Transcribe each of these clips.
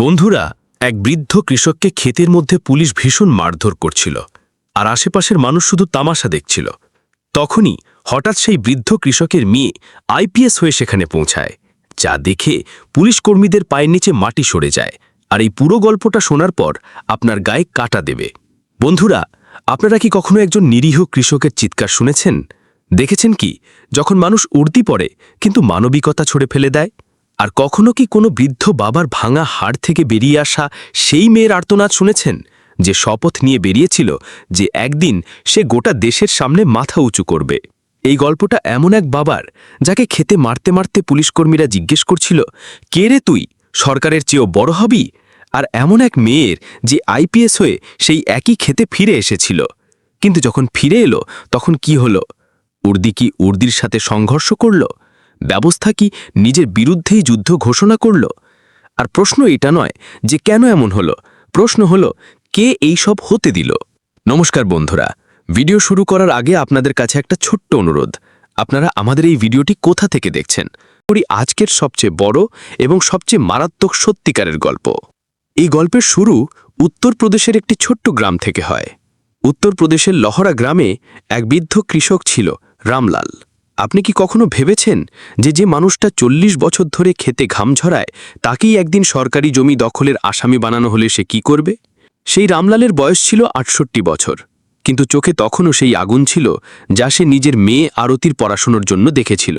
বন্ধুরা, এক বৃদ্ধ কৃষককে ক্ষেতের মধ্যে পুলিশ ভীষণ মারধর করছিল, আর আশেপাশের মানুষ শুধু তামাশা দেখছিল। তখনই হঠাৎ সেই বৃদ্ধ কৃষকের মেয়ে আইপিএস হয়ে সেখানে পৌঁছায়, যা দেখে পুলিশ কর্মীদের পায়ের নিচে মাটি সরে যায়, আর এই পুরো গল্পটা শোনার পর আপনার গায়ে কাটা দেবে। বন্ধুরা, আপনারা কি কখনো একজন নিরীহ কৃষকের চিৎকার শুনেছেন? দেখেছেন কি, যখন মানুষ উর্দি পড়ে, কিন্তু মানবিকতা ছড়ে ফেলে দেয়? আর কখনো কি কোনো বৃদ্ধ বাবার ভাঙা হাড় থেকে বেরিয়ে আসা সেই মেয়ের আর্তনাদ শুনেছেন? যে শপথ নিয়ে বেরিয়েছিল, যে একদিন সে গোটা দেশের সামনে মাথা উঁচু করবে। এই গল্পটা এমন এক বাবার, যাকে খেতে মারতে মারতে পুলিশকর্মীরা জিজ্ঞেস করছিল, কে রে তুই? সরকারের চেয়েও বড় হবি? আর এমন এক মেয়ের, যে আইপিএস হয়ে সেই একই খেতে ফিরে এসেছিল। কিন্তু যখন ফিরে এলো, তখন কি হলো? উর্দি কি উর্দির সাথে সংঘর্ষ করল? ব্যবস্থা কি নিজের বিরুদ্ধেই যুদ্ধ ঘোষণা করল? আর প্রশ্ন এটা নয় যে কেন এমন হলো। প্রশ্ন হলো, কে এই সব হতে দিল? নমস্কার বন্ধুরা, ভিডিও শুরু করার আগে আপনাদের কাছে একটা ছোট্ট অনুরোধ। আপনারা আমাদের এই ভিডিওটি কোথা থেকে দেখছেন? করি আজকের সবচেয়ে বড় এবং সবচেয়ে মারাত্মক সত্যিকারের গল্প। এই গল্পের শুরু উত্তরপ্রদেশের একটি ছোট্ট গ্রাম থেকে হয়। উত্তরপ্রদেশের লহরা গ্রামে এক বৃদ্ধ কৃষক ছিল, রামলাল। আপনি কি কখনো ভেবেছেন যে যে মানুষটা চল্লিশ বছর ধরে খেতে ঘাম ঝরায়, তাকেই একদিন সরকারি জমি দখলের আসামি বানানো হলে সে কি করবে? সেই রামলালের বয়স ছিল আটষট্টি বছর, কিন্তু চোখে তখনও সেই আগুন ছিল যা সে নিজের মেয়ে আরতির পড়াশোনার জন্য দেখেছিল।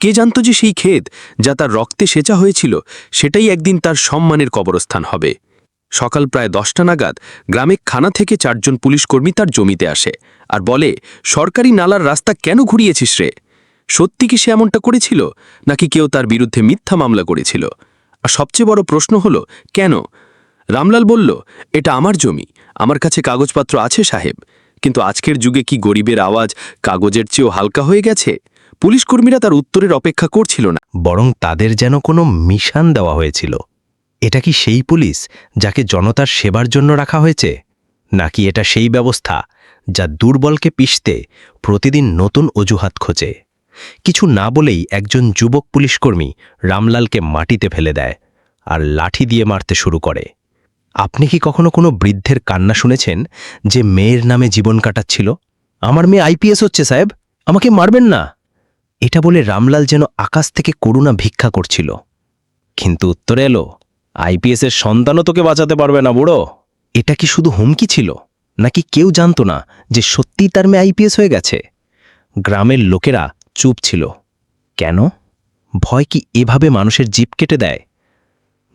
কে জানত যে সেই ক্ষেত যা তার রক্তে সেচা হয়েছিল, সেটাই একদিন তার সম্মানের কবরস্থান হবে। সকাল প্রায় দশটা নাগাদ গ্রামে খানা থেকে চারজন পুলিশকর্মী তার জমিতে আসে আর বলে, সরকারি নালার রাস্তা কেন ঘুরিয়েছিস রে? সত্যি কি সে এমনটা করেছিল, নাকি কেউ তার বিরুদ্ধে মিথ্যা মামলা করেছিল? আর সবচেয়ে বড় প্রশ্ন হলো, কেন? রামলাল বলল, এটা আমার জমি, আমার কাছে কাগজপত্র আছে সাহেব, কিন্তু আজকের যুগে কি গরিবের আওয়াজ কাগজের চেয়েও হালকা হয়ে গেছে? পুলিশকর্মীরা তার উত্তরের অপেক্ষা করছিল না। বরং তাদের যেন কোনো মিশন দেওয়া হয়েছিল। এটা কি সেই পুলিশ, যাকে জনতার সেবার জন্য রাখা হয়েছে? নাকি এটা সেই ব্যবস্থা, যা দুর্বলকে পিষতে প্রতিদিন নতুন অজুহাত খোঁজে? কিছু না বলেই একজন যুবক পুলিশকর্মী রামলালকে মাটিতে ফেলে দেয় আর লাঠি দিয়ে মারতে শুরু করে। আপনি কি কখনো কোনো বৃদ্ধের কান্না শুনেছেন যে মেয়ের নামে জীবন কাটাচ্ছিল? আমার মেয়ে আইপিএস হচ্ছে, সাহেব। আমাকে মারবেন না। এটা বলে রামলাল যেন আকাশ থেকে করুণা ভিক্ষা করছিল। কিন্তু উত্তরে এলো, আইপিএসের সন্তানও তোকে বাঁচাতে পারবে না, বুড়ো। এটা কি শুধু হুমকি ছিল? নাকি কেউ জানত না যে সত্যিই তার মেয়ে আইপিএস হয়ে গেছে? গ্রামের লোকেরা চুপ ছিল। কেন? ভয় কি এভাবে মানুষের জীব কেটে দেয়?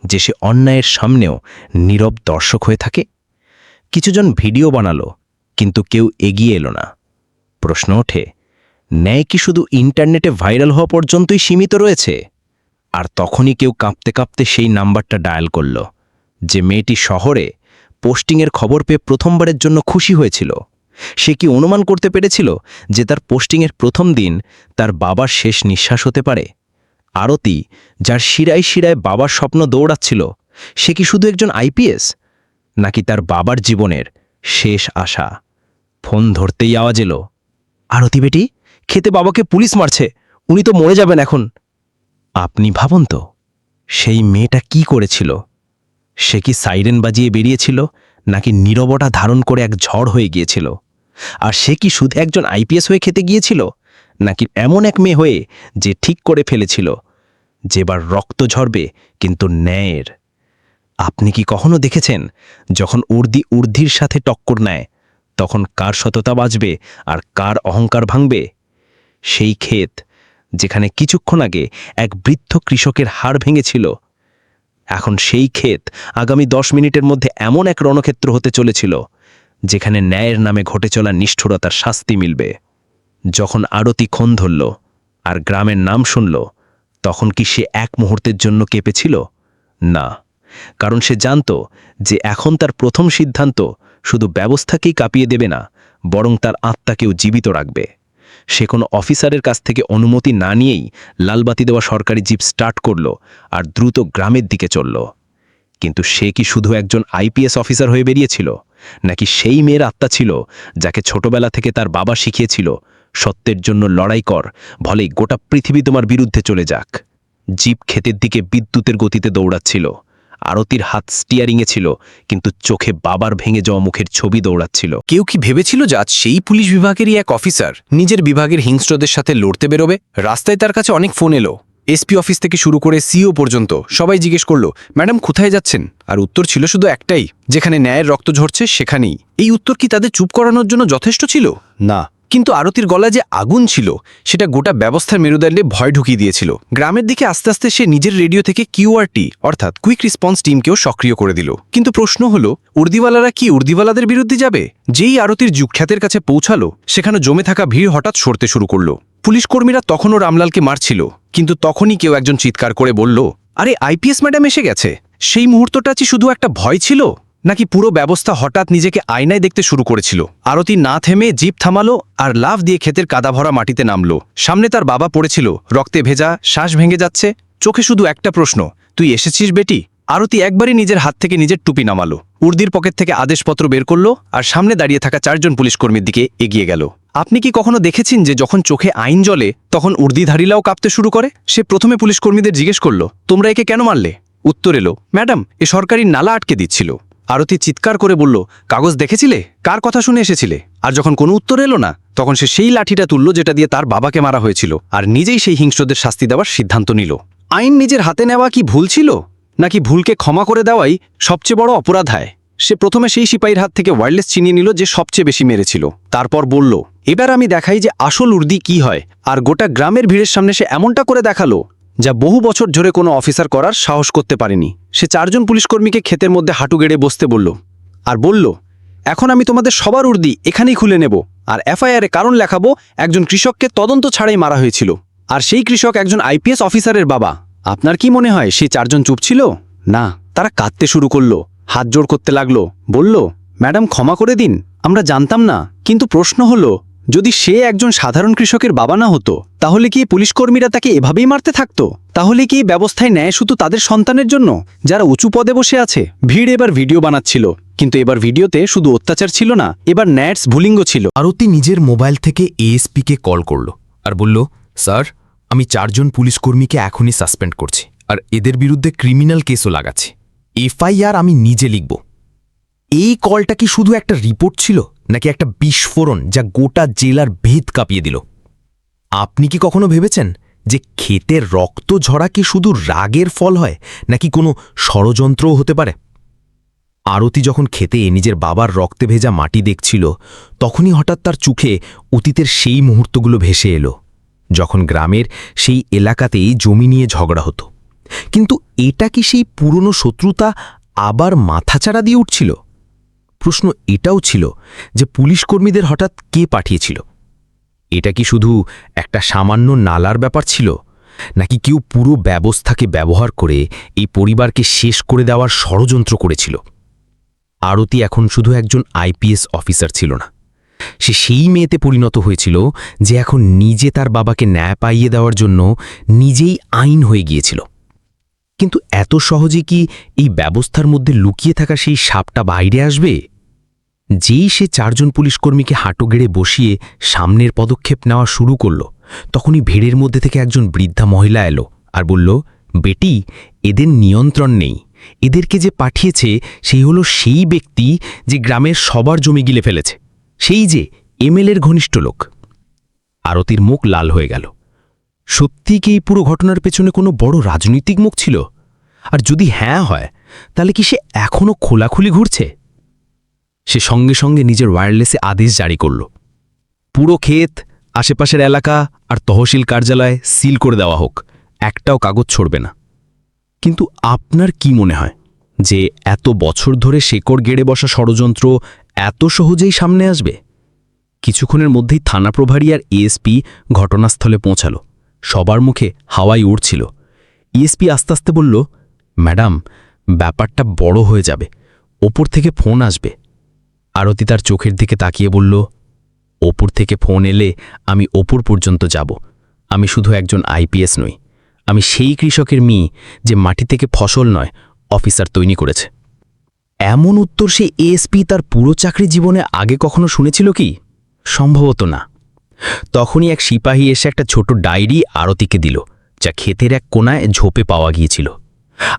যে সে অন্যায়ের সামনেও নীরব দর্শক হয়ে থাকে? কিছুজন ভিডিও বানালো, কিন্তু কেউ এগিয়ে এলো না। প্রশ্ন ওঠে, ন্যায় কি শুধু ইন্টারনেটে ভাইরাল হওয়া পর্যন্তই সীমিত রয়েছে? আর তখনই কেউ কাঁপতে কাঁপতে সেই নাম্বারটা ডায়াল করল, যে মেয়েটি শহরে পোস্টিংয়ের খবর পেয়ে প্রথমবারের জন্য খুশি হয়েছিল। সে কি অনুমান করতে পেরেছিল যে তার পোস্টিংয়ের প্রথম দিন তার বাবার শেষ নিঃশ্বাস হতে পারে? আরতি, যার শিরায় শিরায় বাবার স্বপ্ন দৌড়াচ্ছিল, সে কি শুধু একজন আইপিএস নাকি তার বাবার জীবনের শেষ আশা? ফোন ধরতেই আওয়াজ এলো। আরতি বেটি, খেতে বাবাকে পুলিশ মারছে, উনি তো মরে যাবেন এখন। আপনি ভাবুন তো, সেই মেয়েটা কি করেছিল? সে কি সাইরেন বাজিয়ে বেরিয়েছিল, নাকি নীরবতা ধারণ করে এক ঝড় হয়ে গিয়েছিল? আর সে কি শুধু একজন আইপিএস হয়ে খেতে গিয়েছিল? নাকি এমন এক মেয়ে হয়ে যে ঠিক করে ফেলেছিল? যেবার রক্ত ঝরবে, কিন্তু ন্যায়ের। আপনি কি কখনো দেখেছেন, যখন উর্দি উর্ধির সাথে টক্কর নেয়, তখন কার সততা বাঁচবে আর কার অহংকার ভাঙবে? সেই ক্ষেত, যেখানে কিছুক্ষণ আগে এক বৃদ্ধ কৃষকের হাড় ভেঙেছিল, এখন সেই ক্ষেত আগামী দশ মিনিটের মধ্যে এমন এক রণক্ষেত্র হতে চলেছিল। যেখানে ন্যায়ের নামে ঘটে চলা নিষ্ঠুরতার শাস্তি মিলবে। যখন আরতি ক্ষণ ধরল আর গ্রামের নাম শুনল, তখন কি সে এক মুহূর্তের জন্য কেঁপেছিল না, কারণ সে জানত যে এখন তার প্রথম সিদ্ধান্ত শুধু ব্যবস্থাকেই কাঁপিয়ে দেবে না, বরং তার আত্মাকেও জীবিত রাখবে। সে কোনো অফিসারের কাছ থেকে অনুমতি না নিয়েই লালবাতি দেওয়া সরকারি জিপ স্টার্ট করল আর দ্রুত গ্রামের দিকে চলল। কিন্তু সে কি শুধু একজন আইপিএস অফিসার হয়ে বেরিয়েছিল? নাকি সেই মেয়ের আত্মা ছিল যাকে ছোটবেলা থেকে তার বাবা শিখিয়েছিল, সত্যের জন্য লড়াই কর ভলে গোটা পৃথিবী তোমার বিরুদ্ধে চলে যাক। জিপ ক্ষেতের দিকে বিদ্যুতের গতিতে দৌড়াচ্ছিল, আরতির হাত স্টিয়ারিংয়ে ছিল, কিন্তু চোখে বাবার ভেঙে যাওয়া মুখের ছবি দৌড়াচ্ছিল। কেউ কি ভেবেছিল যে আজ সেই পুলিশ বিভাগেরই এক অফিসার নিজের বিভাগের হিংস্রদের সাথে লড়তে বেরোবে? রাস্তায় তার কাছে অনেক ফোন এলো। এসপি অফিস থেকে শুরু করে সিও পর্যন্ত সবাই জিজ্ঞেস করল ম্যাডাম কোথায় যাচ্ছেন? আর উত্তর ছিল শুধু একটাই যেখানে ন্যায়ের রক্ত ঝরছে সেখানেই। এই উত্তর কি তাদের চুপ করানোর জন্য যথেষ্ট ছিল? না। কিন্তু আরতির গলা যে আগুন ছিল সেটা গোটা ব্যবস্থার মেরুদণ্ডে ভয় ঢুকিয়ে দিয়েছিল। গ্রামের দিকে আস্তে আস্তে সে নিজের রেডিও থেকে কিউআরটি অর্থাৎ কুইক রেসপন্স টিমকেও সক্রিয় করে দিল। কিন্তু প্রশ্ন হলো উর্দিওয়ালারা কি উর্দিওয়ালাদের বিরুদ্ধে যাবে? যেই আরতির যুগখ্যাতের কাছে পৌঁছালো সেখানে জমে থাকা ভিড় হঠাৎ সরতে শুরু করল। পুলিশ কর্মীরা তখনও রামলালকে মারছিল। কিন্তু তখনই কেউ একজন চিৎকার করে বলল, আরে আইপিএস ম্যাডাম এসে গেছে। সেই মুহূর্তটা কি শুধু একটা ভয় ছিল? নাকি পুরো ব্যবস্থা হঠাৎ নিজেকে আয়নায় দেখতে শুরু করেছিল? আরতি না থেমে জিপ থামালো আর লাভ দিয়ে ক্ষেতের কাদা ভরা মাটিতে নামলো। সামনে তার বাবা পড়েছিল, রক্তে ভেজা, শ্বাস ভেঙে যাচ্ছে। চোখে শুধু একটা প্রশ্ন, তুই এসেছিস বেটি? আরতি একবারই নিজের হাত থেকে নিজের টুপি নামালো। উর্দির পকেট থেকে আদেশপত্র বের করল আর সামনে দাঁড়িয়ে থাকা চারজন পুলিশকর্মীর দিকে এগিয়ে গেল। আপনি কি কখনো দেখেছেন যে যখন চোখে আইন জ্বলে, তখন উর্দিধারীরাও কাঁপতে শুরু করে? সে প্রথমে পুলিশ কর্মীদের জিজ্ঞেস করল, তোমরা একে কেন মারলে? উত্তর এলো, ম্যাডাম, এ সরকারি নালা আটকে দিচ্ছিল। আরতি চিৎকার করে বলল, কাগজ দেখেছিলে? কার কথা শুনে এসেছিলে? আর যখন কোনো উত্তর এলো না, তখন সে সেই লাঠিটা তুলল যেটা দিয়ে তার বাবাকে মারা হয়েছিল, আর নিজেই সেই হিংস্রদের শাস্তি দেওয়ার সিদ্ধান্ত নিল। আইন নিজের হাতে নেওয়া কি ভুল ছিল? নাকি ভুলকে ক্ষমা করে দেওয়াই সবচেয়ে বড় অপরাধ হয় সে প্রথমে সেই সিপাহীর হাত থেকে ওয়্যারলেস চিনিয়ে নিল যে সবচেয়ে বেশি মেরেছিল। তারপর বলল, এবার আমি দেখাই যে আসল উর্দি কি হয়, আর গোটা গ্রামের ভিড়ের সামনে সে এমনটা করে দেখাল, যা বহু বছর ধরে কোনো অফিসার করার সাহস করতে পারেনি। সে চারজন পুলিশকর্মীকে ক্ষেতের মধ্যে হাঁটু গেড়ে বসতে বলল, আর বলল, এখন আমি তোমাদের সবার উর্দি এখানেই খুলে নেব, আর এফআইআরে কারণ লেখাবো একজন কৃষককে তদন্ত ছাড়াই মারা হয়েছিল। আর সেই কৃষক একজন আইপিএস অফিসারের বাবা। আপনার কি মনে হয় সেই চারজন চুপ ছিল? না, তারা কাঁদতে শুরু করল। হাত জোড় করতে লাগল। বলল, ম্যাডাম, ক্ষমা করে দিন। আমরা জানতাম না। কিন্তু প্রশ্ন হলো, যদি সে একজন সাধারণ কৃষকের বাবা না হতো, তাহলে কি এই পুলিশকর্মীরা তাকে এভাবেই মারতে থাকতো? তাহলে কি ব্যবস্থায় নেয় শুধু তাদের সন্তানের জন্য? যারা উঁচু পদে বসে আছে, ভিড় এবার ভিডিও বানাচ্ছিল। কিন্তু এবার ভিডিওতে শুধু অত্যাচার ছিল না, এবার ন্যাটস ভুলিঙ্গ ছিল। আরতি নিজের মোবাইল থেকে এএসপিকে কল করল আর বলল, স্যার, আমি চারজন পুলিশকর্মীকে এখনই সাসপেন্ড করছি। আর এদের বিরুদ্ধে ক্রিমিনাল কেসও লাগাচ্ছি। এফআইআর আমি নিজে লিখব। এই কলটা কি শুধু একটা রিপোর্ট ছিল, নাকি একটা বিস্ফোরণ যা গোটা জেলার ভেদ কাঁপিয়ে দিল? আপনি কি কখনো ভেবেছেন যে ক্ষেতের রক্ত ঝরা কি শুধু রাগের ফল হয়, নাকি কোনো ষড়যন্ত্রও হতে পারে? আরতি যখন খেতে নিজের বাবার রক্তে ভেজা মাটি দেখছিল, তখনই হঠাৎ তার চোখে অতীতের সেই মুহূর্তগুলো ভেসে এলো, যখন গ্রামের সেই এলাকাতেই জমি নিয়ে ঝগড়া হতো। কিন্তু এটা কি সেই পুরনো শত্রুতা আবার মাথাচাড়া দিয়ে উঠছিল? প্রশ্ন এটাও ছিল যে পুলিশকর্মীদের হঠাৎ কে পাঠিয়েছিল? এটা কি শুধু একটা সামান্য নালার ব্যাপার ছিল? নাকি কেউ পুরো ব্যবস্থাকে ব্যবহার করে এই পরিবারকে শেষ করে দেওয়ার ষড়যন্ত্র করেছিল? আরতি এখন শুধু একজন আইপিএস অফিসার ছিল না। সে সেই মেয়েতে পরিণত হয়েছিল যে এখন নিজে তার বাবাকে ন্যায় পাইয়ে দেওয়ার জন্য নিজেই আইন হয়ে গিয়েছিল। কিন্তু এত সহজে কি এই ব্যবস্থার মধ্যে লুকিয়ে থাকা সেই সাপটা বাইরে আসবে? যেই সে চারজন পুলিশকর্মীকে হাঁটু গেড়ে বসিয়ে সামনের পদক্ষেপ নেওয়া শুরু করল, তখনই ভিড়ের মধ্যে থেকে একজন বৃদ্ধা মহিলা এলো আর বলল, বেটি, এদের নিয়ন্ত্রণ নেই। এদেরকে যে পাঠিয়েছে, সেই হলো সেই ব্যক্তি যে গ্রামের সবার জমি গিলে ফেলেছে। সেই যে এমএলএর ঘনিষ্ঠ লোক। আরতির মুখ লাল হয়ে গেল। সত্যি কি এই পুরো ঘটনার পেছনে কোনো বড় রাজনৈতিক মুখ ছিল? আর যদি হ্যাঁ হয়, তাহলে কি সে এখনও খোলাখুলি ঘুরছে? সে সঙ্গে সঙ্গে নিজের ওয়্যারলেসে আদেশ জারি করল। পুরো ক্ষেত, আশেপাশের এলাকা আর তহসিল কার্যালয় সিল করে দেওয়া হোক, একটাও কাগজ ছড়বে না। কিন্তু আপনার কি মনে হয় যে এত বছর ধরে শেকড় গেড়ে বসা ষড়যন্ত্র এত সহজেই সামনে আসবে? কিছুক্ষণের মধ্যেই থানা প্রভারী আর এএসপি ঘটনাস্থলে পৌঁছালো। সবার মুখে হাওয়াই উড়ছিল। ইএসপি আস্তে আস্তে বলল, ম্যাডাম, ব্যাপারটা বড় হয়ে যাবে, ওপর থেকে ফোন আসবে। আরতি তার চোখের দিকে তাকিয়ে বলল, ওপর থেকে ফোন এলে আমি ওপর পর্যন্ত যাব। আমি শুধু একজন আইপিএস নই, আমি সেই কৃষকের মেয়ে যে মাটি থেকে ফসল নয়, অফিসার তৈরি করেছে। এমন উত্তর সে এএসপি তার পুরো চাকরি জীবনে আগে কখনো শুনেছিল কি? সম্ভবত না। তখনই এক সিপাহী এসে একটা ছোট ডায়েরি আরতিকে দিল, যা ক্ষেতের এক কোনায় ঝোপে পাওয়া গিয়েছিল।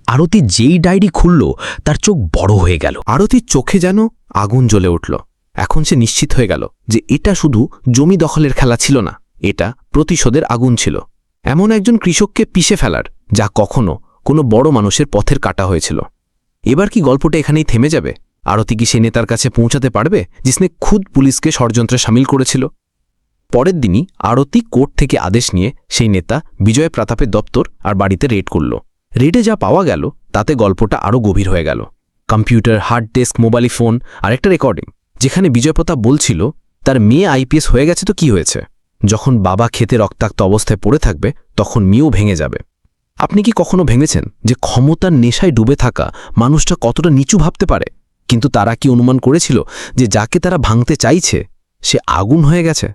আরতি যেই ডায়েরি খুলল, তার চোখ বড় হয়ে গেল। আরতির চোখে যেন আগুন জ্বলে উঠল। এখন সে নিশ্চিত হয়ে গেল যে এটা শুধু জমি দখলের খেলা ছিল না, এটা প্রতিশোধের আগুন ছিল। এমন একজন কৃষককে পিষে ফেলার, যা কখনো কোনো বড় মানুষের পথের কাটা হয়েছিল। এবার কি গল্পটা এখানেই থেমে যাবে? আরতি কি সে নেতার কাছে পৌঁছাতে পারবে জিসনে খুদ পুলিশকে ষড়যন্ত্রে সামিল করেছিল? পরের দিনই আরতি কোর্ট থেকে আদেশ নিয়ে সেই নেতা বিজয় প্রতাপের দপ্তর আর বাড়িতে রেড করল। রেডে যা পাওয়া গেল, তাতে গল্পটা আরও গভীর হয়ে গেল। Computer, hard disk, mobile phone আর একটা রেকর্ডিং। যেখানে বিজয় প্রতাপ বলছিল, তার মেয়ে আইপিএস হয়ে গেছে তো কি হয়েছে? যখন বাবা খেতে রক্তাক্ত অবস্থায় পড়ে থাকবে, তখন মেয়েও ভেঙে যাবে। আপনি কি কখনো ভেঙেছেন যে ক্ষমতার নেশায় ডুবে থাকা মানুষটা কতটা নিচু ভাবতে পারে? কিন্তু তারা কি অনুমান করেছিল যে যাকে তারা ভাঙতে চাইছে, সে আগুন হয়ে গেছে?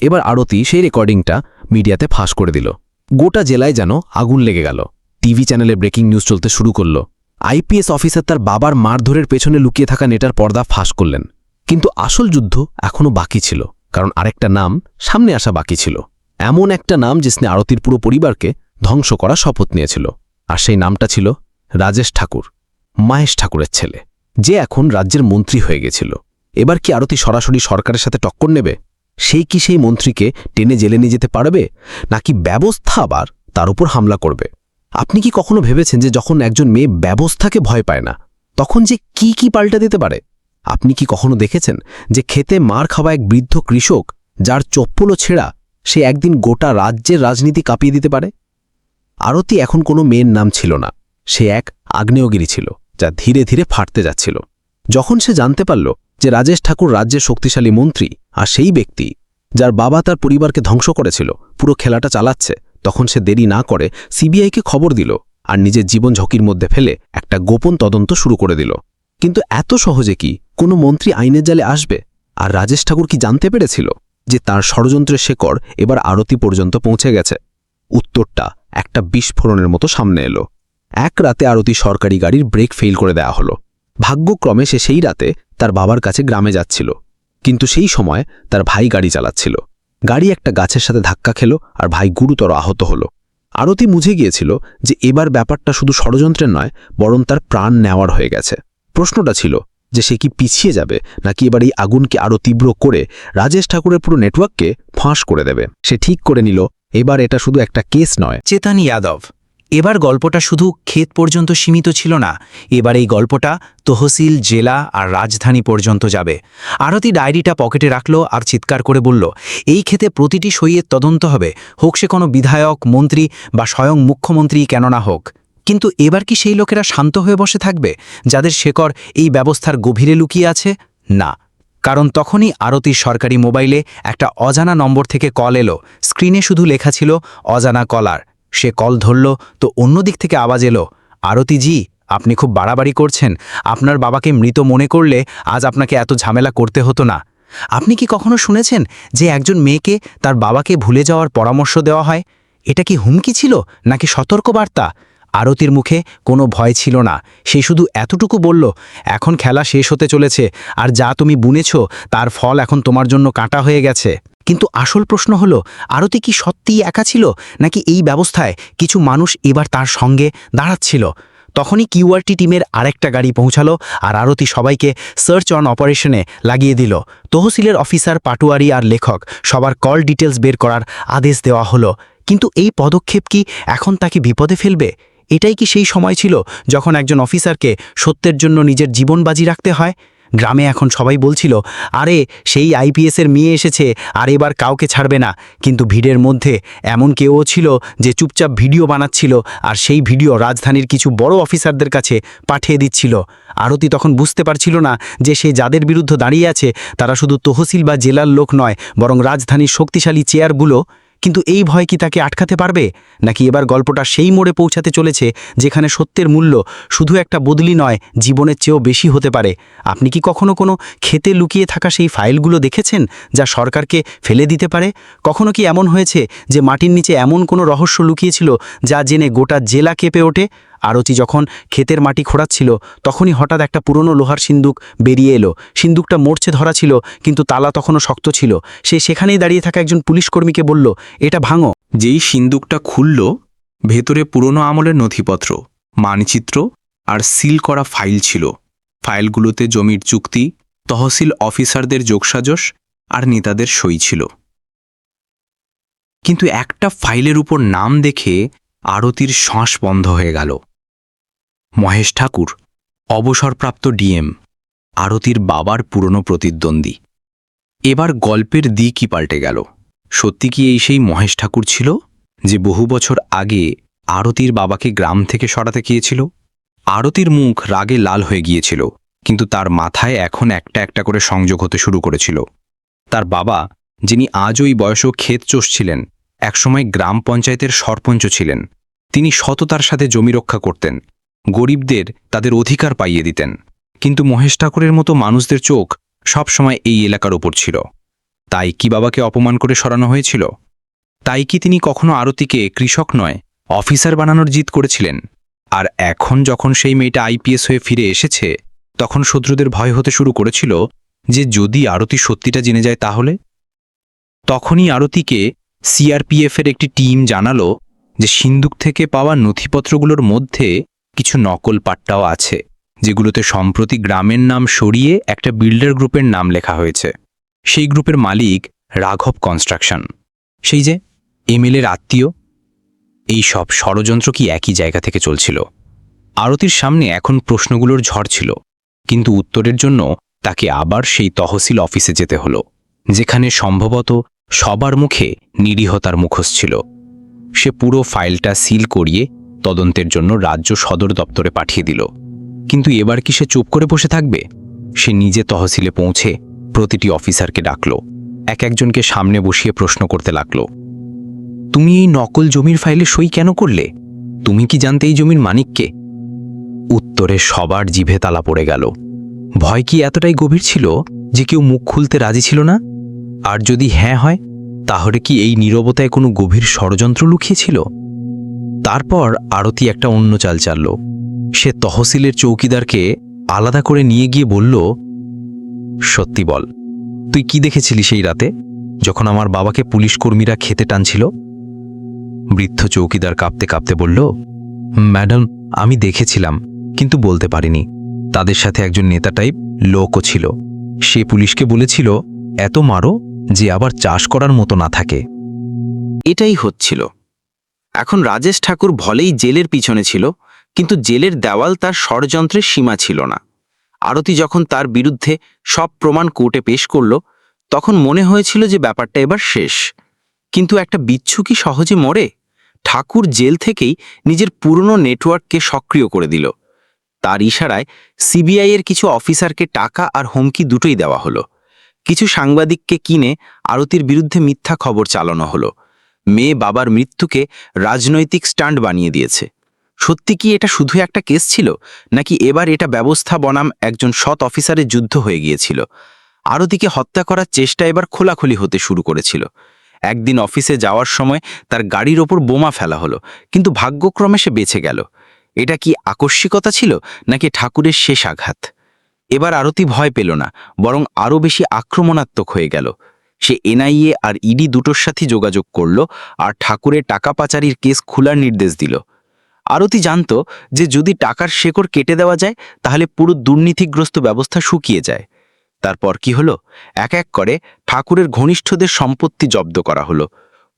এবার আরতি সেই রেকর্ডিংটা মিডিয়াতে ফাঁস করে দিল। গোটা জেলায় যেন আগুন লেগে গেল। টিভি চ্যানেলে ব্রেকিং নিউজ চলতে শুরু করল। আইপিএস অফিসার তার বাবার মারধরের পেছনে লুকিয়ে থাকা নেটার পর্দা ফাঁস করলেন। কিন্তু আসল যুদ্ধ এখনও বাকি ছিল, কারণ আরেকটা নাম সামনে আসা বাকি ছিল। এমন একটা নাম জিসনে আরতির পুরো পরিবারকে ধ্বংস করা শপথ নিয়েছিল, আর সেই নামটা ছিল রাজেশ ঠাকুর, মাহেশ ঠাকুরের ছেলে, যে এখন রাজ্যের মন্ত্রী হয়ে গেছিল। এবার কি আরতি সরাসরি সরকারের সাথে টক্কর নেবে? সেই কি সেই মন্ত্রীকে টেনে জেলে নিয়ে যেতে পারবে? নাকি ব্যবস্থা আবার তার উপর হামলা করবে? আপনি কি কখনো ভেবেছেন যে যখন একজন মেয়ে ব্যবস্থাকে ভয় পায় না, তখন যে কি কি পাল্টে দিতে পারে? আপনি কি কখনো দেখেছেন যে খেতে মার খাওয়া এক বৃদ্ধ কৃষক, যার চপ্পলও ছেঁড়া, সে একদিন গোটা রাজ্যের রাজনীতি কাঁপিয়ে দিতে পারে? আরতি এখন কোনো মেয়ের নাম ছিল না। সে এক আগ্নেয়গিরি ছিল, যা ধীরে ধীরে ফাটতে যাচ্ছিল। যখন সে জানতে পারল যে রাজেশ ঠাকুর রাজ্যের শক্তিশালী মন্ত্রী আর সেই ব্যক্তি, যার বাবা তার পরিবারকে ধ্বংস করেছিল, পুরো খেলাটা চালাচ্ছে, তখন সে দেরি না করে সিবিআইকে খবর দিল আর নিজের জীবন ঝুঁকির মধ্যে ফেলে একটা গোপন তদন্ত শুরু করে দিল। কিন্তু এত সহজে কি কোনো মন্ত্রী আইনের জালে আসবে? আর রাজেশ ঠাকুর কি জানতে পেরেছিল যে তার ষড়যন্ত্রের শেকড় এবার আরতি পর্যন্ত পৌঁছে গেছে? উত্তরটা একটা বিস্ফোরণের মতো সামনে এলো। এক রাতে আরতি সরকারি গাড়ির ব্রেক ফেল করে দেয়া হলো। ভাগ্যক্রমে সে সেই রাতে তার বাবার কাছে গ্রামে যাচ্ছিল। কিন্তু সেই সময় তার ভাই গাড়ি চালাচ্ছিল। গাড়ি একটা গাছের সাথে ধাক্কা খেল আর ভাই গুরুতর আহত হল। আরতি মুঝে গিয়েছিল যে এবার ব্যাপারটা শুধু ষড়যন্ত্রের নয়, বরং তার প্রাণ নেওয়ার হয়ে গেছে। প্রশ্নটা ছিল যে সে কি পিছিয়ে যাবে, নাকি এবার এই আগুনকে আরও তীব্র করে রাজেশ ঠাকুরের পুরো নেটওয়ার্ককে ফাঁস করে দেবে? সে ঠিক করে নিল, এবার এটা শুধু একটা কেস নয়। চেতানি যাদব এবার গল্পটা শুধু ক্ষেত পর্যন্ত সীমিত ছিল না, এবার এই গল্পটা তহসিল, জেলা আর রাজধানী পর্যন্ত যাবে। আরতি ডায়েরিটা পকেটে রাখল আর চিৎকার করে বলল, এই ক্ষেতে প্রতিটি সইয়ের তদন্ত হবে, হোক সে কোনো বিধায়ক, মন্ত্রী বা স্বয়ং মুখ্যমন্ত্রী কেন না হোক। কিন্তু এবার কি সেই লোকেরা শান্ত হয়ে বসে থাকবে, যাদের শেকড় এই ব্যবস্থার গভীরে লুকিয়ে আছে? না। কারণ তখনই আরতির সরকারি মোবাইলে একটা অজানা নম্বর থেকে কল এলো। স্ক্রিনে শুধু লেখা ছিল, অজানা কলার। সে কল ধরল, তো অন্য দিক থেকে আওয়াজ এলো, আরতি জি, আপনি খুব বাড়াবাড়ি করছেন। আপনার বাবাকে মৃত মনে করলে আজ আপনাকে এত ঝামেলা করতে হতো না। আপনি কি কখনো শুনেছেন যে একজন মেয়েকে তার বাবাকে ভুলে যাওয়ার পরামর্শ দেওয়া হয়? এটা কি হুমকি ছিল, নাকি সতর্কবার্তা? আরতির মুখে কোনো ভয় ছিল না। সে শুধু এতটুকু বলল, এখন খেলা শেষ হতে চলেছে, আর যা তুমি বুনেছ, তার ফল এখন তোমার জন্য কাটা হয়ে গেছে। কিন্তু আসল প্রশ্ন হল, আরতি কি সত্যিই একা ছিল, নাকি এই ব্যবস্থায় কিছু মানুষ এবার তার সঙ্গে দাঁড়াচ্ছিল? তখনই কিউআরটি টিমের আরেকটা গাড়ি পৌঁছালো আর আরতি সবাইকে সার্চ অন অপারেশনে লাগিয়ে দিল। তহসিলের অফিসার পাটুয়ারি আর লেখক সবার কল ডিটেলস বের করার আদেশ দেওয়া হলো। কিন্তু এই পদক্ষেপ কি এখন তাকে বিপদে ফেলবে? এটাই কি সেই সময় ছিল যখন একজন অফিসারকে সত্যের জন্য নিজের জীবন বাজি রাখতে হয়? গ্রামে এখন সবাই বলছিল, আরে, সেই আইপিএসের মেয়ে এসেছে, আর এবার কাউকে ছাড়বে না। কিন্তু ভিড়ের মধ্যে এমন কেউও ছিল যে চুপচাপ ভিডিও বানাচ্ছিল আর সেই ভিডিও রাজধানীর কিছু বড় অফিসারদের কাছে পাঠিয়ে দিচ্ছিল। আরতি তখন বুঝতে পারছিল না যে সে যাদের বিরুদ্ধে দাঁড়িয়ে আছে, তারা শুধু তহসিল বা জেলার লোক নয়, বরং রাজধানীর শক্তিশালী চেয়ারগুলো কিন্তু এই ভয় কি তাকে আটকাতে পারবে? নাকি এবার গল্পটা সেই মোড়ে পৌঁছাতে চলেছে যেখানে সত্যের মূল্য শুধু একটা বদলি নয়, জীবনের চেয়েও বেশি হতে পারে? আপনি কি কখনো কোনো খেতে লুকিয়ে থাকা সেই ফাইলগুলো দেখেছেন যা সরকারকে ফেলে দিতে পারে? কখনো কি এমন হয়েছে যে মাটির নিচে এমন কোনো রহস্য লুকিয়েছিল যা জেনে গোটা জেলা কেঁপে ওঠে? আরতি যখন ক্ষেতের মাটি খোঁড়াচ্ছিল, তখনই হঠাৎ একটা পুরনো লোহার সিন্দুক বেরিয়ে এলো। সিন্দুকটা মরছে ধরা ছিল, কিন্তু তালা তখনও শক্ত ছিল। সে সেখানেই দাঁড়িয়ে থাকা একজন পুলিশকর্মীকে বলল, এটা ভাঙো। যেই সিন্দুকটা খুলল, ভেতরে পুরনো আমলের নথিপত্র, মানচিত্র আর সিল করা ফাইল ছিল। ফাইলগুলোতে জমির চুক্তি, তহসিল অফিসারদের যোগসাজশ আর নেতাদের সই ছিল। কিন্তু একটা ফাইলের উপর নাম দেখে আরতির শ্বাস বন্ধ হয়ে গেল। মহেশ ঠাকুর, অবসরপ্রাপ্ত ডিএম, আরতির বাবার পুরনো প্রতিদ্বন্দ্বী। এবার গল্পের দিকই পাল্টে গেল। সত্যি কি এই সেই মহেশ ঠাকুর ছিল, যে বহু বছর আগে আরতির বাবাকে গ্রাম থেকে সরাতে গিয়েছিল? আরতির মুখ রাগে লাল হয়ে গিয়েছিল, কিন্তু তার মাথায় এখন একটা একটা করে সংযোগ হতে শুরু করেছিল। তার বাবা, যিনি আজ ওই বয়সও ক্ষেত চষছিলেন একসময় গ্রাম পঞ্চায়েতের সরপঞ্চ ছিলেন। তিনি সততার সাথে জমি রক্ষা করতেন। গরিবদের তাদের অধিকার পাইয়ে দিতেন। কিন্তু মহেশ ঠাকুরের মতো মানুষদের চোখ সবসময় এই এলাকার ওপর ছিল। তাই কি বাবাকে অপমান করে সরানো হয়েছিল? তাই কি তিনি কখনো আরতিকে কৃষক নয়, অফিসার বানানোর জিত করেছিলেন? আর এখন যখন সেই মেয়েটা আইপিএস হয়ে ফিরে এসেছে, তখন শত্রুদের ভয় হতে শুরু করেছিল যে যদি আরতি সত্যিটা জেনে যায় তাহলে? তখনই আরতিকে সিআরপিএফের একটি টিম জানালো যে সিন্দুক থেকে পাওয়া নথিপত্রগুলোর মধ্যে কিছু নকল পাট্টাও আছে, যেগুলোতে সম্প্রতি গ্রামের নাম সরিয়ে একটা বিল্ডার গ্রুপের নাম লেখা হয়েছে। সেই গ্রুপের মালিক রাঘব কনস্ট্রাকশন। সেই যে, এমএলএর আত্মীয়, এই সব ষড়যন্ত্র কি একই জায়গা থেকে চলছিল? আরতির সামনে এখন প্রশ্নগুলোর ঝড় ছিল, কিন্তু উত্তরের জন্য তাকে আবার সেই তহসিল অফিসে যেতে হলো, যেখানে সম্ভবত সবার মুখে নিরীহতার মুখোশ ছিল। সে পুরো ফাইলটা সিল করিয়ে তদন্তের জন্য রাজ্য সদর দপ্তরে পাঠিয়ে দিল। কিন্তু এবার কি সে চুপ করে বসে থাকবে? সে নিজে তহসিলে পৌঁছে প্রতিটি অফিসারকে ডাকল। এক একজনকে সামনে বসিয়ে প্রশ্ন করতে লাগল। তুমি এই নকল জমির ফাইলে সই কেন করলে? তুমি কি জানতে এই জমির মানিককে? উত্তরে সবার জিভে তালা পড়ে গেল। ভয় কি এতটাই গভীর ছিল যে কেউ মুখ খুলতে রাজি ছিল না? আর যদি হ্যাঁ হয়, তাহলে কি এই নীরবতায় কোনো গভীর ষড়যন্ত্র লুকিয়েছিল? তারপর আরতি একটা অন্য চাল চালল। সে তহসিলের চৌকিদারকে আলাদা করে নিয়ে গিয়ে বলল, সত্যি বল, তুই কি দেখেছিলি সেই রাতে যখন আমার বাবাকে পুলিশ কর্মীরা খেতে টানছিল? বৃদ্ধ চৌকিদার কাঁপতে কাঁপতে বলল, ম্যাডাম, আমি দেখেছিলাম, কিন্তু বলতে পারিনি। তাদের সাথে একজন নেতা টাইপ লোকও ছিল। সে পুলিশকে বলেছিল, এত মারো যে আবার চাষ করার মতো না থাকে। এটাই হচ্ছিল। এখন রাজেশ ঠাকুর ভলেই জেলের পিছনে ছিল, কিন্তু জেলের দেওয়াল তার ষড়যন্ত্রের সীমা ছিল না। আরতি যখন তার বিরুদ্ধে সব প্রমাণ কোর্টে পেশ করল, তখন মনে হয়েছিল যে ব্যাপারটা এবার শেষ। কিন্তু একটা বিচ্ছু কি সহজে মরে? ঠাকুর জেল থেকেই নিজের পুরনো নেটওয়ার্ককে সক্রিয় করে দিল। তার ইশারায় সিবিআই এর কিছু অফিসারকে টাকা আর হুমকি দুটোই দেওয়া হলো। কিছু সাংবাদিককে কিনে আরতির বিরুদ্ধে মিথ্যা খবর চালানো হলো। মেয়ে বাবার মৃত্যুকে রাজনৈতিক স্টান্ট বানিয়ে দিয়েছে। সত্যি কি এটা শুধু একটা কেস ছিল? নাকি এবার এটা ব্যবস্থা বনাম একজন সৎ অফিসারের যুদ্ধ হয়ে গিয়েছিল? আরতিকে হত্যা করার চেষ্টা এবার খোলাখুলি হতে শুরু করেছিল। একদিন অফিসে যাওয়ার সময় তার গাড়ির ওপর বোমা ফেলা হলো, কিন্তু ভাগ্যক্রমে সে বেঁচে গেল। এটা কি আকস্মিকতা ছিল, নাকি ঠাকুরের শেষ আঘাত? এবার আরতি ভয় পেল না, বরং আরও বেশি আক্রমণাত্মক হয়ে গেল। সে এনআইএ আর ইডি দুটোর সাথে যোগাযোগ করল আর ঠাকুরের টাকা পাচারির কেস খোলার নির্দেশ দিল। আরতি জানত যে যদি টাকার শেকড় কেটে দেওয়া যায়, তাহলে পুরো দুর্নীতিগ্রস্ত ব্যবস্থা শুকিয়ে যায়। তারপর কি হলো? এক এক করে ঠাকুরের ঘনিষ্ঠদের সম্পত্তি জব্দ করা হলো।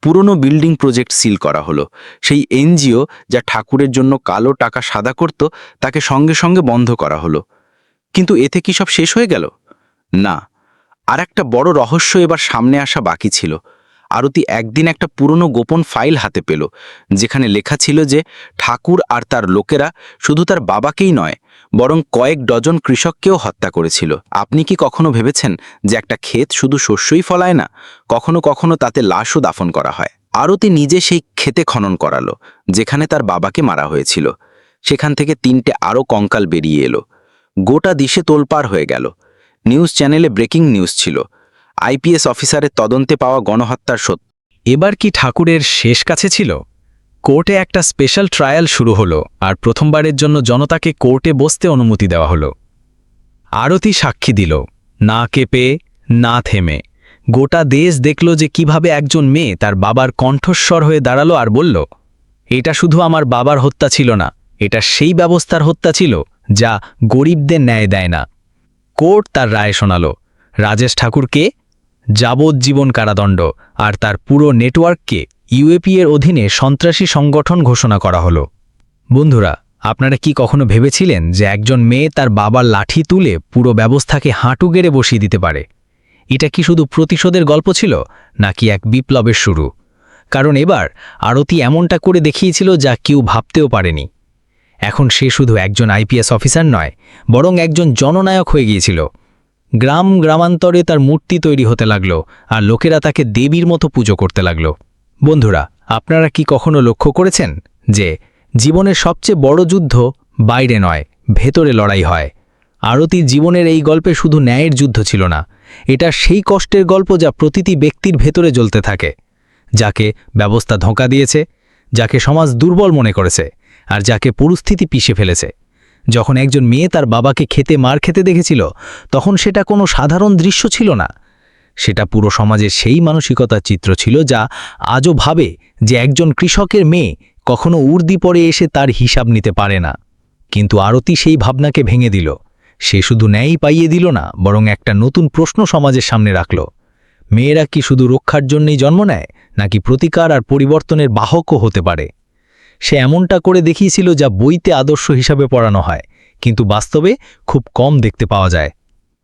পুরনো বিল্ডিং প্রজেক্ট সিল করা হলো। সেই এনজিও যা ঠাকুরের জন্য কালো টাকা সাদা করত, তাকে সঙ্গে সঙ্গে বন্ধ করা হলো। কিন্তু এতে কি সব শেষ হয়ে গেল? না। আর একটা বড় রহস্য এবার সামনে আসা বাকি ছিল। আরতি একদিন একটা পুরনো গোপন ফাইল হাতে পেল, যেখানে লেখা ছিল যে ঠাকুর আর তার লোকেরা শুধু তার বাবাকেই নয়, বরং কয়েক ডজন কৃষককেও হত্যা করেছিল। আপনি কি কখনো ভেবেছেন যে একটা ক্ষেত শুধু শস্যই ফলায় না, কখনো কখনো তাতে লাশও দাফন করা হয়? আরতি নিজে সেই ক্ষেতে খনন করালো, যেখানে তার বাবাকে মারা হয়েছিল। সেখান থেকে তিনটে আরও কঙ্কাল বেরিয়ে এলো। গোটা দিশে তোলপার হয়ে গেল। নিউজ চ্যানেলে ব্রেকিং নিউজ ছিল। আইপিএস অফিসারের তদন্তে পাওয়া গণহত্যার সত্য। এবার কি ঠাকুরের শেষ কাছে ছিল? কোর্টে একটা স্পেশাল ট্রায়াল শুরু হলো আর প্রথমবারের জন্য জনতাকে কোর্টে বসতে অনুমতি দেওয়া হলো। আরতি সাক্ষী দিল, না কেঁপে, না থেমে। গোটা দেশ দেখল যে কীভাবে একজন মেয়ে তার বাবার কণ্ঠস্বর হয়ে দাঁড়াল আর বলল, এটা শুধু আমার বাবার হত্যা ছিল না, এটা সেই ব্যবস্থার হত্যা ছিল যা গরিবদের ন্যায় দেয় না। কোর্ট তার রায় শোনাল। রাজেশ ঠাকুরকে যাবজ্জীবন কারাদণ্ড আর তার পুরো নেটওয়ার্ককে ইউএপি এর অধীনে সন্ত্রাসী সংগঠন ঘোষণা করা হলো। বন্ধুরা, আপনারা কি কখনো ভেবেছিলেন যে একজন মেয়ে তার বাবার লাঠি তুলে পুরো ব্যবস্থাকে হাঁটু গেড়ে বসিয়ে দিতে পারে? এটা কি শুধু প্রতিশোধের গল্প ছিল, নাকি এক বিপ্লবের শুরু? কারণ এবার আরতি এমনটা করে দেখিয়েছিল যা কেউ ভাবতেও পারেনি। এখন সে শুধু একজন আইপিএস অফিসার নয়, বরং একজন জননায়ক হয়ে গিয়েছিল। গ্রাম গ্রামান্তরে তার মূর্তি তৈরি হতে লাগল আর লোকেরা তাকে দেবীর মতো পুজো করতে লাগল। বন্ধুরা, আপনারা কি কখনো লক্ষ্য করেছেন যে জীবনের সবচেয়ে বড় যুদ্ধ বাইরে নয়, ভেতরে লড়াই হয়? আরতির জীবনের এই গল্পে শুধু ন্যায়ের যুদ্ধ ছিল না, এটা সেই কষ্টের গল্প যা প্রতিটি ব্যক্তির ভেতরে জ্বলতে থাকে, যাকে ব্যবস্থা ধোঁকা দিয়েছে, যাকে সমাজ দুর্বল মনে করেছে। আর যাকে পরিস্থিতি পিষে ফেলেছে। যখন একজন মেয়ে তার বাবাকে খেতে মার খেতে দেখেছিল, তখন সেটা কোনো সাধারণ দৃশ্য ছিল না। সেটা পুরো সমাজের সেই মানসিকতার চিত্র ছিল যা আজও ভাবে যে একজন কৃষকের মেয়ে কখনো উর্দি পরে এসে তার হিসাব নিতে পারে না। কিন্তু আরতি সেই ভাবনাকে ভেঙে দিল। সে শুধু ন্যায় পাইয়ে দিল না, বরং একটা নতুন প্রশ্ন সমাজের সামনে রাখল। মেয়েরা কি শুধু রক্ষার জন্যই জন্ম নেয়, নাকি প্রতিকার আর পরিবর্তনের বাহকও হতে পারে? সে এমনটা করে দেখিয়েছিল যা বইতে আদর্শ হিসাবে পড়ানো হয়, কিন্তু বাস্তবে খুব কম দেখতে পাওয়া যায়।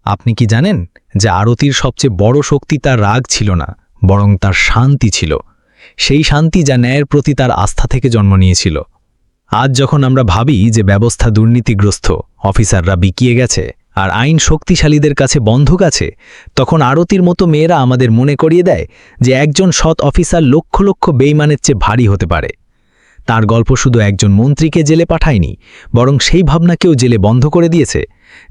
আপনি কি জানেন যে আরতির সবচেয়ে বড় শক্তি তার রাগ ছিল না, বরং তার শান্তি ছিল? সেই শান্তি যা ন্যায়ের প্রতি তার আস্থা থেকে জন্ম নিয়েছিল। আজ যখন আমরা ভাবি যে ব্যবস্থা দুর্নীতিগ্রস্ত, অফিসাররা বিকিয়ে গেছে, আর আইন শক্তিশালীদের কাছে বন্ধক আছে, তখন আরতির মতো মেয়েরা আমাদের মনে করিয়ে দেয় যে একজন সৎ অফিসার লক্ষ লক্ষ বেইমানের চেয়ে ভারী হতে পারে। তার গল্প শুধু একজন মন্ত্রীকে জেলে পাঠায়নি, বরং সেই ভাবনাকেও জেলে বন্ধ করে দিয়েছে,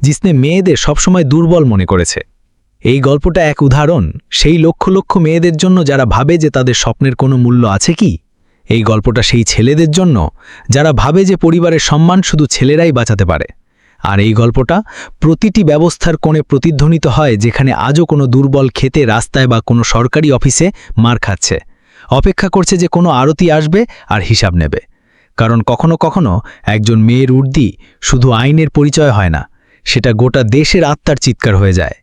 জিসনে মেয়েদের সবসময় দুর্বল মনে করেছে। এই গল্পটা এক উদাহরণ, সেই লক্ষ লক্ষ মেয়েদের জন্য যারা ভাবে যে তাদের স্বপ্নের কোনো মূল্য আছে কি? এই গল্পটা সেই ছেলেদের জন্য, যারা ভাবে যে পরিবারের সম্মান শুধু ছেলেরাই বাঁচাতে পারে। আর এই গল্পটা প্রতিটি ব্যবস্থার কোণে প্রতিধ্বনিত হয়, যেখানে আজও কোনো দুর্বল খেতে রাস্তায় বা কোনো সরকারি অফিসে মার খাচ্ছে। অপেক্ষা করছে যে কোনো আরতি আসবে আর হিসাব নেবে। কারণ কখনো কখনো একজন মেয়ের উর্দি শুধু আইনের পরিচয় হয় না, সেটা গোটা দেশের আত্মার চিৎকার হয়ে যায়।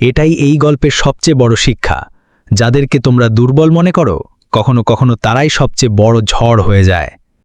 এটাই এই গল্পের সবচেয়ে বড় শিক্ষা। যাদেরকে তোমরা দুর্বল মনে করো, কখনো কখনো তারাই সবচেয়ে বড় ঝড় হয়ে যায়।